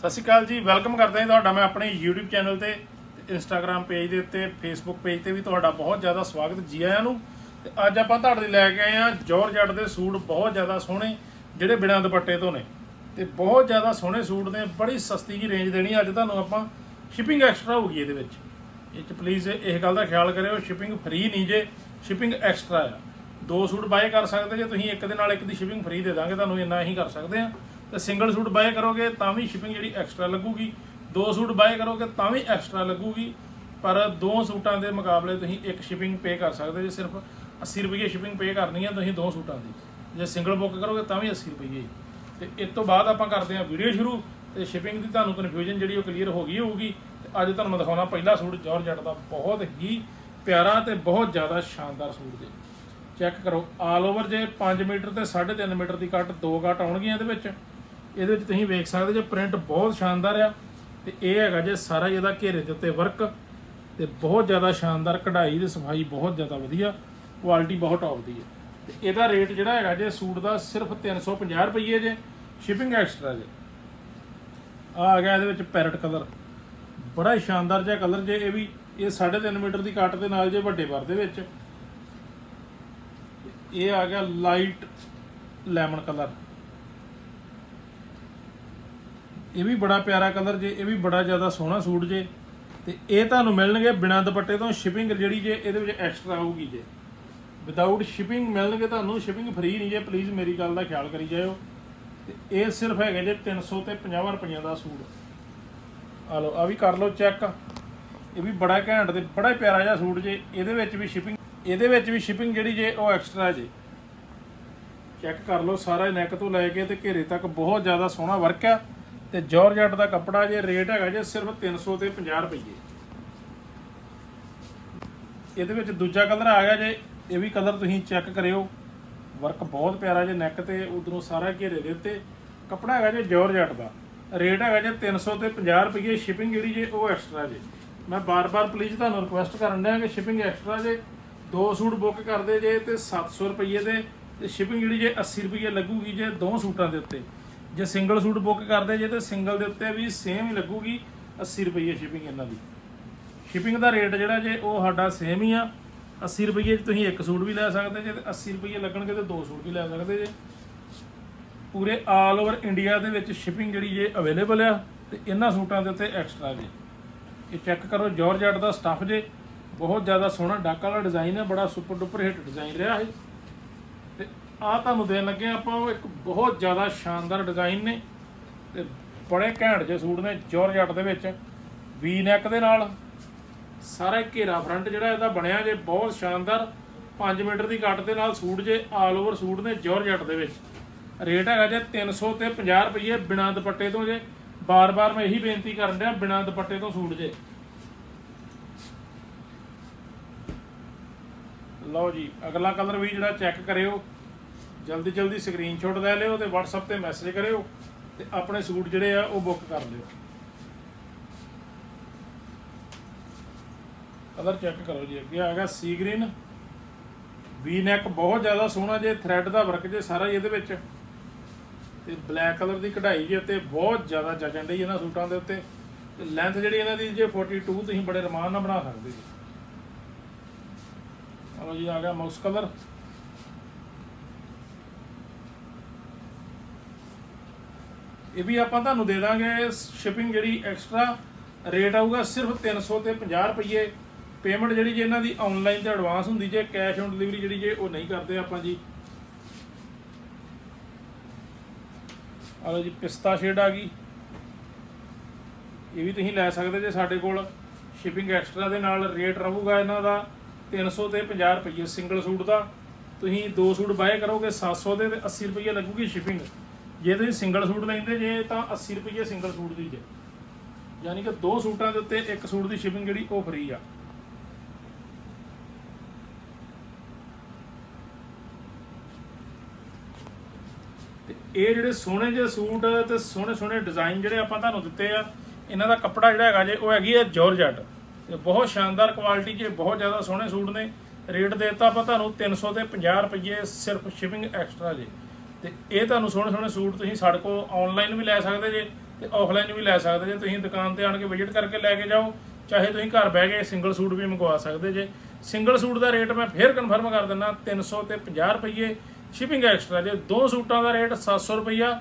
ਸਤਿ ਸ਼੍ਰੀ ਅਕਾਲ ਜੀ, ਵੈਲਕਮ ਕਰਦਾ ਹਾਂ ਤੁਹਾਡਾ ਮੈਂ ਆਪਣੇ YouTube ਚੈਨਲ ਤੇ ਤੇ Instagram ਪੇਜ ਦੇ ਉੱਤੇ, Facebook ਪੇਜ ਤੇ ਵੀ ਤੁਹਾਡਾ ਬਹੁਤ ਜ਼ਿਆਦਾ ਸਵਾਗਤ ਜੀ ਆਇਆਂ ਨੂੰ। ਤੇ ਅੱਜ ਆਪਾਂ ਤੁਹਾਡੇ ਲਈ ਲੈ ਕੇ ਆਏ ਆ ਜੋਰਜੱਟ ਦੇ ਸੂਟ ਬਹੁਤ ਜ਼ਿਆਦਾ ਸੋਹਣੇ, ਜਿਹੜੇ ਬਿਨਾਂ ਦੁਪੱਟੇ ਤੋਂ ਨੇ। ਤੇ ਬਹੁਤ ਜ਼ਿਆਦਾ ਸੋਹਣੇ ਸੂਟ ਨੇ, ਬੜੀ ਸਸਤੀ ਜੀ ਰੇਂਜ ਦੇਣੀ, ਅੱਜ ਤੁਹਾਨੂੰ ਆਪਾਂ ਸ਼ਿਪਿੰਗ ਐਕਸਟਰਾ ਹੋਊਗੀ ਇਹਦੇ ਵਿੱਚ। ਇਹ ਚ ਪਲੀਜ਼ ਇਹ ਗੱਲ ਦਾ ਖਿਆਲ ਕਰਿਓ ਸ਼ਿਪਿੰਗ ਫ੍ਰੀ ਨਹੀਂ ਜੇ ਸ਼ਿਪਿੰਗ ਐਕਸਟਰਾ ਆ। ਦੋ ਸੂਟ ਬਾਏ ਕਰ ਸਕਦੇ ਜੇ ਤੁਸੀਂ, ਇੱਕ ਦੇ ਨਾਲ ਇੱਕ ਦੀ ਸ਼ਿਪਿੰਗ ਫ੍ਰੀ ਦੇ ਦਾਂਗੇ, ਤੁਹਾਨੂੰ ਇੰਨਾ ਹੀ ਕਰ ਸਕਦੇ ਆ ਤੇ ਸਿੰਗਲ ਸੂਟ ਬਾਏ ਕਰੋਗੇ ਤਾਂ ਵੀ ਸ਼ਿਪਿੰਗ ਜਿਹੜੀ ਐਕਸਟਰਾ ਲੱਗੂਗੀ। ਦੋ ਸੂਟ ਬਾਏ ਕਰੋਗੇ ਤਾਂ ਵੀ ਐਕਸਟਰਾ ਲੱਗੂਗੀ। ਪਰ ਦੋ ਸੂਟਾਂ ਦੇ ਮੁਕਾਬਲੇ ਤੁਸੀਂ ਇੱਕ ਸ਼ਿਪਿੰਗ ਪੇ ਕਰ ਸਕਦੇ ਜੇ ਸਿਰਫ 80 ਰੁਪਏ ਸ਼ਿਪਿੰਗ ਪੇ ਕਰਨੀ ਹੈ ਤੁਸੀਂ ਦੋ ਸੂਟਾਂ ਦੀ। ਜੇ ਸਿੰਗਲ ਬੁੱਕ ਕਰੋਗੇ ਤਾਂ ਵੀ 80 ਰੁਪਏ ਹੀ ਤੇ ਇਸ ਤੋਂ ਬਾਅਦ ਆਪਾਂ ਕਰਦੇ ਹਾਂ ਵੀਡੀਓ ਸ਼ੁਰੂ। ਤੇ ਸ਼ਿਪਿੰਗ ਦੀ ਤੁਹਾਨੂੰ ਕਨਫਿਊਜ਼ਨ ਜਿਹੜੀ ਉਹ ਕਲੀਅਰ ਹੋ ਗਈ ਹੋਊਗੀ। ਤੇ ਅੱਜ ਤੁਹਾਨੂੰ ਦਿਖਾਉਣਾ ਪਹਿਲਾ ਸੂਟ ਜਾਰਜਟ ਦਾ ਬਹੁਤ ਹੀ ਪਿਆਰਾ ਤੇ ਬਹੁਤ ਜ਼ਿਆਦਾ ਸ਼ਾਨਦਾਰ ਸੂਟ ਜੇ ਚੈੱਕ ਕਰੋ ਆਲ ਓਵਰ ਜੇ 5 ਮੀਟਰ ਤੇ 3.5 ਮੀਟਰ ਦੀ ਕੱਟ ਦੋ ਕੱਟ ਆਉਣਗੀਆਂ ਇਹਦੇ ਵਿੱਚ। ਇਹਦੇ ਵਿੱਚ ਤੁਸੀਂ ਵੇਖ ਸਕਦੇ ਜੇ ਪ੍ਰਿੰਟ ਬਹੁਤ ਸ਼ਾਨਦਾਰ ਆ ਤੇ ਇਹ ਹੈਗਾ ਜੇ ਸਾਰਾ ਇਹਦਾ ਘੇਰੇ ਦੇ ਉੱਤੇ ਵਰਕ ਤੇ ਬਹੁਤ ਜ਼ਿਆਦਾ ਸ਼ਾਨਦਾਰ ਕਢਾਈ ਤੇ ਸਫ਼ਾਈ ਬਹੁਤ ਜ਼ਿਆਦਾ ਵਧੀਆ ਕੁਆਲਿਟੀ ਬਹੁਤ ਟੌਪ ਦੀ ਹੈ ਤੇ ਇਹਦਾ ਰੇਟ ਜਿਹੜਾ ਹੈਗਾ ਜੇ ਸੂਟ ਦਾ ਸਿਰਫ 350 ਰੁਪਏ ਜੇ ਸ਼ਿਪਿੰਗ ਐਕਸਟਰਾ ਜੇ। ਆ ਆ ਗਿਆ ਇਹਦੇ ਵਿੱਚ ਪੈਰਟ ਕਲਰ ਬੜਾ ਹੀ ਸ਼ਾਨਦਾਰ ਜਿਹਾ ਕਲਰ ਜੇ ਇਹ ਵੀ, ਇਹ 3.5 ਮੀਟਰ ਦੀ ਕੱਟ ਦੇ ਨਾਲ ਜੇ ਵੱਡੇ ਵਰ ਦੇ ਵਿੱਚ। ਇਹ ਆ ਗਿਆ ਲਾਈਟ ਲੈਮਨ ਕਲਰ ਇਹ ਵੀ ਬੜਾ ਪਿਆਰਾ ਕਲਰ ਜੇ, ਇਹ ਵੀ ਬੜਾ ਜ਼ਿਆਦਾ ਸੋਹਣਾ ਸੂਟ ਜੇ। ਤੇ ਇਹ ਤੁਹਾਨੂੰ ਮਿਲਣਗੇ ਬਿਨਾਂ ਦੁਪੱਟੇ ਤੋਂ ਸ਼ਿਪਿੰਗ ਜਿਹੜੀ ਜੇ, ਇਹਦੇ ਵਿੱਚ ਐਕਸਟਰਾ ਆਊਗੀ ਜੇ। ਵਿਦਆਊਟ ਸ਼ਿਪਿੰਗ ਮਿਲਣਗੇ ਤੁਹਾਨੂੰ ਸ਼ਿਪਿੰਗ ਫ੍ਰੀ ਨਹੀਂ ਜੇ ਪਲੀਜ਼ ਮੇਰੀ ਗੱਲ ਦਾ ਖਿਆਲ ਕਰੀ ਜਾਇਓ। ਤੇ ਇਹ ਸਿਰਫ ਹੈਗੇ ਜੇ 300 ਤੇ 50 ਰੁਪਈਆਂ ਦਾ ਸੂਟ। ਆ ਲਓ, ਆ ਵੀ ਕਰ ਲਓ ਚੈੱਕ ਇਹ ਵੀ ਬੜਾ ਘੈਂਟ ਤੇ ਬੜਾ ਪਿਆਰਾ ਜਿਹਾ ਸੂਟ ਜੇ। ਇਹਦੇ ਵਿੱਚ ਵੀ ਸ਼ਿਪਿੰਗ ਇਹਦੇ ਵਿੱਚ ਵੀ ਸ਼ਿਪਿੰਗ ਜਿਹੜੀ ਜੇ, ਉਹ ਐਕਸਟਰਾ ਜੇ। ਚੈੱਕ ਕਰ ਲਓ, ਸਾਰਾ ਨੈਕ ਤੋਂ ਲੈ ਕੇ ਤੇ ਘੇਰੇ ਤੱਕ ਬਹੁਤ ਜ਼ਿਆਦਾ ਸੋਹਣਾ ਵਰਕ ਆ। ਤੇ ਜਾਰਜਟ ਦਾ ਕੱਪੜਾ ਜੇ ਰੇਟ ਹੈਗਾ ਜੇ ਸਿਰਫ 300 ਤੇ 50 ਰੁਪਏ ਇਹਦੇ ਵਿੱਚ ਦੂਜਾ ਕਲਰ ਆ ਗਿਆ ਜੇ, ਇਹ ਵੀ ਕਲਰ ਤੁਸੀਂ ਚੈੱਕ ਕਰਿਓ। ਵਰਕ ਬਹੁਤ ਪਿਆਰਾ ਜੇ ਨੈਕ ਤੇ, ਉਧਰੋਂ ਸਾਰਾ ਘੇਰੇ ਦੇ ਉੱਤੇ। ਕੱਪੜਾ ਹੈਗਾ ਜੇ ਜਾਰਜਟ ਦਾ। ਰੇਟ ਹੈਗਾ ਜੇ 300 ਤੇ 50 ਰੁਪਏ ਸ਼ਿਪਿੰਗ ਜਿਹੜੀ ਜੇ, ਉਹ ਐਕਸਟਰਾ ਜੇ। ਮੈਂ ਬਾਰ-ਬਾਰ ਪਲੀਜ਼ ਤੁਹਾਨੂੰ ਰਿਕੁਐਸਟ ਕਰਨ ਦਿਆਂ ਕਿ ਸ਼ਿਪਿੰਗ ਐਕਸਟਰਾ ਜੇ, ਦੋ ਸੂਟ ਬੁੱਕ ਕਰਦੇ ਜੇ ਤੇ 700 ਰੁਪਏ ਦੇ, ਤੇ ਸ਼ਿਪਿੰਗ ਜਿਹੜੀ ਜੇ 80 ਰੁਪਏ ਲੱਗੂਗੀ ਜੇ ਦੋ ਸੂਟਾਂ ਦੇ ਉੱਤੇ। ਜੇ ਸਿੰਗਲ ਸੂਟ ਬੁੱਕ ਕਰਦੇ ਜੇ ਤੇ ਸਿੰਗਲ ਦੇ ਉੱਤੇ ਵੀ ਸੇਮ ਹੀ ਲੱਗੂਗੀ 80 ਰੁਪਏ ਸ਼ਿਪਿੰਗ ਇਹਨਾਂ ਦੀ। ਸ਼ਿਪਿੰਗ ਦਾ ਰੇਟ ਜਿਹੜਾ ਜੇ ਉਹ ਸਾਡਾ ਸੇਮ ਹੀ ਆ 80 ਰੁਪਏ 'ਚ ਤੁਸੀਂ ਇੱਕ ਸੂਟ ਵੀ ਲੈ ਸਕਦੇ ਜੇ ਤੇ 80 ਰੁਪਏ ਲੱਗਣਗੇ ਤੇ ਦੋ ਸੂਟ ਵੀ ਲੈ ਸਕਦੇ ਜੇ। ਪੂਰੇ ਆਲ ਓਵਰ ਇੰਡੀਆ ਦੇ ਵਿੱਚ ਸ਼ਿਪਿੰਗ ਜਿਹੜੀ ਜੇ ਅਵੇਲੇਬਲ ਆ ਤੇ ਇਹਨਾਂ ਸੂਟਾਂ ਦੇ ਉੱਤੇ ਐਕਸਟਰਾ ਜੇ। ਇਹ ਚੈੱਕ ਕਰੋ ਜਾਰਜਟ ਦਾ ਸਟੱਫ ਜੇ। ਬਹੁਤ ਜ਼ਿਆਦਾ ਸੋਹਣਾ ਡਾਕਾ ਵਾਲਾ ਡਿਜ਼ਾਈਨ ਹੈ ਬੜਾ ਸੁਪਰ ਡੁਪਰ ਹਿੱਟ ਡਿਜ਼ਾਈਨ ਰਿਹਾ ਹੈ ਆ ਤੁਹਾਨੂੰ ਦੇਣ ਲੱਗੇ ਹਾਂ ਆਪਾਂ ਉਹ ਇੱਕ ਬਹੁਤ ਜ਼ਿਆਦਾ ਸ਼ਾਨਦਾਰ ਡਿਜ਼ਾਈਨ ਨੇ ਤੇ ਬੜੇ ਘੈਂਟ ਜਿਹੇ ਸੂਟ ਨੇ ਜਾਰਜਟ ਦੇ ਵਿੱਚ ਵੀ ਨੈਕ ਦੇ ਨਾਲ। ਸਾਰਾ ਘੇਰਾ ਫਰੰਟ ਜਿਹੜਾ ਇਹਦਾ ਬਣਿਆ ਜੇ, ਬਹੁਤ ਸ਼ਾਨਦਾਰ 5 ਮੀਟਰ ਦੀ ਕੱਟ ਦੇ ਨਾਲ ਸੂਟ ਜੇ ਆਲ ਓਵਰ ਸੂਟ ਨੇ ਜਾਰਜਟ ਦੇ ਵਿੱਚ। ਰੇਟ ਹੈਗਾ ਜੇ 300 ਤੇ 50 ਰੁਪਏ ਬਿਨਾਂ ਦੁਪੱਟੇ ਤੋਂ ਜੇ। ਬਾਰ-ਬਾਰ ਮੈਂ ਇਹੀ ਬੇਨਤੀ ਕਰਨ ਡਿਆ, ਬਿਨਾਂ ਦੁਪੱਟੇ ਤੋਂ ਸੂਟ ਜੇ। ਲਓ ਜੀ, ਅਗਲਾ ਕਲਰ ਵੀ ਜਿਹੜਾ ਚੈੱਕ ਕਰਿਓ। ਜਲਦੀ ਜਲਦੀ ਸਕਰੀਨਸ਼ਾਟ ਲੈ ਲਿਓ ਤੇ WhatsApp ਤੇ ਮੈਸੇਜ ਕਰਿਓ ਤੇ ਆਪਣੇ ਸੂਟ ਜਿਹੜੇ ਆ ਉਹ ਬੁੱਕ ਕਰ ਲਿਓ। ਕਲਰ ਚੈੱਕ ਕਰੋ ਜੀ, ਅੱਗੇ ਆ ਗਿਆ ਸੀ ਗ੍ਰੀਨ ਵੀ ਨੈਕ ਬਹੁਤ ਜ਼ਿਆਦਾ ਸੋਹਣਾ ਜੇ ਥ੍ਰੈਡ ਦਾ ਵਰਕ ਜੇ ਸਾਰਾ ਇਹਦੇ ਵਿੱਚ। ਤੇ ਬਲੈਕ ਕਲਰ ਦੀ ਕਢਾਈ ਜੇ ਉੱਤੇ ਬਹੁਤ ਜ਼ਿਆਦਾ ਜਗਣ ਡਈ ਇਹਨਾਂ ਸੂਟਾਂ ਦੇ ਉੱਤੇ। ਤੇ ਲੈਂਥ ਜਿਹੜੀ ਇਹਨਾਂ ਦੀ ਜੇ 42 ਤੁਸੀਂ ਬੜੇ ਰਮਾਨ ਨਾਲ ਬਣਾ ਸਕਦੇ ਜੀ। ਆਲੋ ਜੀ, ਆ ਗਿਆ ਮਾਊਸ ਕਲਰ ਇਹ ਵੀ ਆਪਾਂ ਤੁਹਾਨੂੰ ਦੇ ਦਾਂਗੇ। ਸ਼ਿਪਿੰਗ ਜਿਹੜੀ ਐਕਸਟਰਾ ਰੇਟ ਆਊਗਾ ਸਿਰਫ 300 ਤੇ 50 ਰੁਪਏ ਪੇਮੈਂਟ ਜਿਹੜੀ ਜੇ ਇਹਨਾਂ ਦੀ ਆਨਲਾਈਨ ਤੇ ਐਡਵਾਂਸ ਹੁੰਦੀ ਜੇ ਕੈਸ਼ ਔਨ ਡਿਲੀਵਰੀ ਜਿਹੜੀ ਜੇ, ਉਹ ਨਹੀਂ ਕਰਦੇ ਆਪਾਂ ਜੀ। ਆਲੋ ਜੀ, ਪਿਸਤਾ ਸ਼ੇਡ ਆ ਗਈ। ਇਹ ਵੀ ਤੁਸੀਂ ਲੈ ਸਕਦੇ ਜੇ ਸਾਡੇ ਕੋਲ। ਸ਼ਿਪਿੰਗ ਐਕਸਟਰਾ ਦੇ ਨਾਲ ਰੇਟ ਰਹੂਗਾ ਇਹਨਾਂ ਦਾ 300 ਤੇ 50 ਰੁਪਏ ਸਿੰਗਲ ਸੂਟ ਦਾ। ਤੁਸੀਂ ਦੋ ਸੂਟ ਬਾਏ ਕਰੋਗੇ 700 ਦੇ ਤੇ 80 ਰੁਪਏ ਲੱਗੂਗੀ ਸ਼ਿਪਿੰਗ ਜੇ ਤੁਸੀਂ ਸਿੰਗਲ ਸੂਟ ਲੈਂਦੇ, ਜੇ ਤਾਂ 80 ਰੁਪਏ ਸਿੰਗਲ ਸੂਟ ਦੀ ਜੇ। ਯਾਨੀ ਕਿ ਦੋ ਸੂਟਾਂ ਦੇ ਉੱਤੇ ਇੱਕ ਸੂਟ ਦੀ ਸ਼ਿਪਿੰਗ ਜਿਹੜੀ ਉਹ ਫ੍ਰੀ ਆ। ਤੇ ਇਹ ਜਿਹੜੇ ਸੋਹਣੇ ਜਿਹੇ ਸੂਟ ਤੇ ਸੋਹਣੇ ਸੋਹਣੇ ਡਿਜ਼ਾਈਨ ਜਿਹੜੇ ਆਪਾਂ ਤੁਹਾਨੂੰ ਦਿੱਤੇ ਆ, ਇਹਨਾਂ ਦਾ ਕੱਪੜਾ ਜਿਹੜਾ ਹੈਗਾ ਜੇ, ਉਹ ਹੈਗੀ ਹੈ ਜਾਰਜਟ। ਤੇ ਬਹੁਤ ਸ਼ਾਨਦਾਰ ਕੁਆਲਿਟੀ 'ਚ ਬਹੁਤ ਜ਼ਿਆਦਾ ਸੋਹਣੇ ਸੂਟ ਨੇ। ਰੇਟ ਦੇ ਦਿੱਤਾ ਆਪਾਂ ਤੁਹਾਨੂੰ 300 ਤੇ 50 ਰੁਪਏ ਸਿਰਫ ਸ਼ਿਪਿੰਗ ਐਕਸਟਰਾ ਜੇ। ਤੇ ਇਹ ਤੁਹਾਨੂੰ ਸੋਹਣੇ ਸੋਹਣੇ ਸੂਟ ਤੁਸੀਂ ਸਾਡੇ ਕੋਲ ਆਨਲਾਈਨ ਵੀ ਲੈ ਸਕਦੇ ਜੇ ਤੇ ਆਫਲਾਈਨ ਵੀ ਲੈ ਸਕਦੇ ਜੇ। ਤੁਸੀਂ ਦੁਕਾਨ ਤੇ ਆਣ ਕੇ ਵਿਜ਼ਿਟ ਕਰਕੇ ਲੈ ਕੇ ਜਾਓ, ਚਾਹੇ ਤੁਸੀਂ ਘਰ ਬਹਿ ਕੇ ਸਿੰਗਲ ਸੂਟ ਵੀ ਮੰਗਵਾ ਸਕਦੇ ਜੇ। ਸਿੰਗਲ ਸੂਟ ਦਾ ਰੇਟ ਮੈਂ ਫੇਰ ਕਨਫਰਮ ਕਰ ਦਿੰਦਾ 300 ਤੇ 50 ਰੁਪਏ ਸ਼ਿਪਿੰਗ ਐਕਸਟਰਾ ਜੇ। ਦੋ ਸੂਟਾਂ ਦਾ ਰੇਟ 700 ਰੁਪਈਆ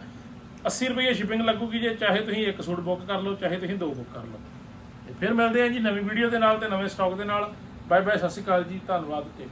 80 ਰੁਪਏ ਸ਼ਿਪਿੰਗ ਲੱਗੂਗੀ ਜੇ, ਚਾਹੇ ਤੁਸੀਂ ਇੱਕ ਸੂਟ ਬੁੱਕ ਕਰ ਲਓ, ਚਾਹੇ ਤੁਸੀਂ ਦੋ ਬੁੱਕ ਕਰ ਲਓ। ਤੇ ਫਿਰ ਮਿਲਦੇ ਹਾਂ ਜੀ ਨਵੀਂ ਵੀਡੀਓ ਦੇ ਨਾਲ ਤੇ ਨਵੇਂ ਸਟਾਕ ਦੇ ਨਾਲ। ਬਾਏ ਬਾਏ ਸਤਿ ਸ਼੍ਰੀ ਅਕਾਲ ਜੀ, ਧੰਨਵਾਦ ਟੇਕ